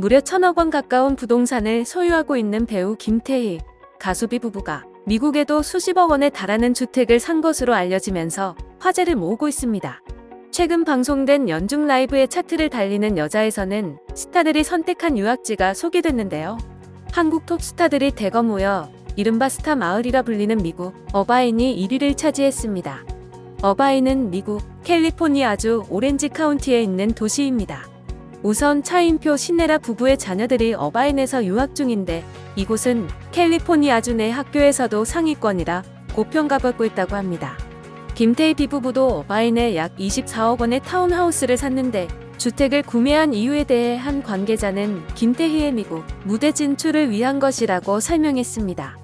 무려 천억 원 가까운 부동산을 소유하고 있는 배우 김태희, 가수비 부부가 미국에도 수십억 원에 달하는 주택을 산 것으로 알려지면서 화제를 모으고 있습니다. 최근 방송된 연중 라이브의 차트를 달리는 여자에서는 스타들이 선택한 유학지가 소개됐는데요. 한국 톱스타들이 대거 모여 이른바 스타 마을이라 불리는 미국 어바인이 1위를 차지했습니다. 어바인은 미국 캘리포니아주 오렌지 카운티에 있는 도시입니다. 우선 차인표 신네라 부부의 자녀들이 어바인에서 유학 중인데 이곳은 캘리포니아주 내 학교에서도 상위권이라 고평가받고 있다고 합니다. 김태희 비부부도 어바인에 약 24억 원의 타운하우스를 샀는데 주택을 구매한 이유에 대해 한 관계자는 김태희의 미국 무대 진출을 위한 것이라고 설명했습니다.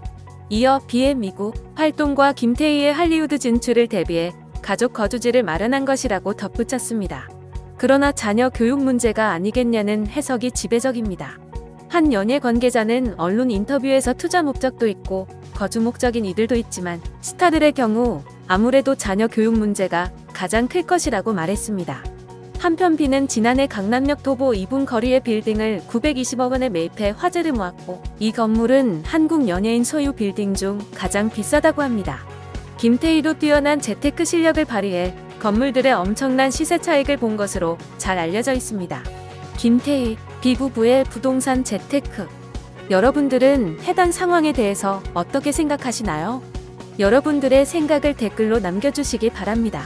이어 비의 미국 활동과 김태희의 할리우드 진출을 대비해 가족 거주지를 마련한 것이라고 덧붙였습니다. 그러나 자녀 교육 문제가 아니겠냐는 해석이 지배적입니다. 한 연예 관계자는 언론 인터뷰에서 투자 목적도 있고 거주 목적인 이들도 있지만 스타들의 경우 아무래도 자녀 교육 문제가 가장 클 것이라고 말했습니다. 한편 비는 지난해 강남역 도보 2분 거리의 빌딩을 920억 원에 매입해 화제를 모았고 이 건물은 한국 연예인 소유 빌딩 중 가장 비싸다고 합니다. 김태희도 뛰어난 재테크 실력을 발휘해 건물들의 엄청난 시세 차익을 본 것으로 잘 알려져 있습니다. 김태희, 비부부의 부동산 재테크. 여러분들은 해당 상황에 대해서 어떻게 생각하시나요? 여러분들의 생각을 댓글로 남겨주시기 바랍니다.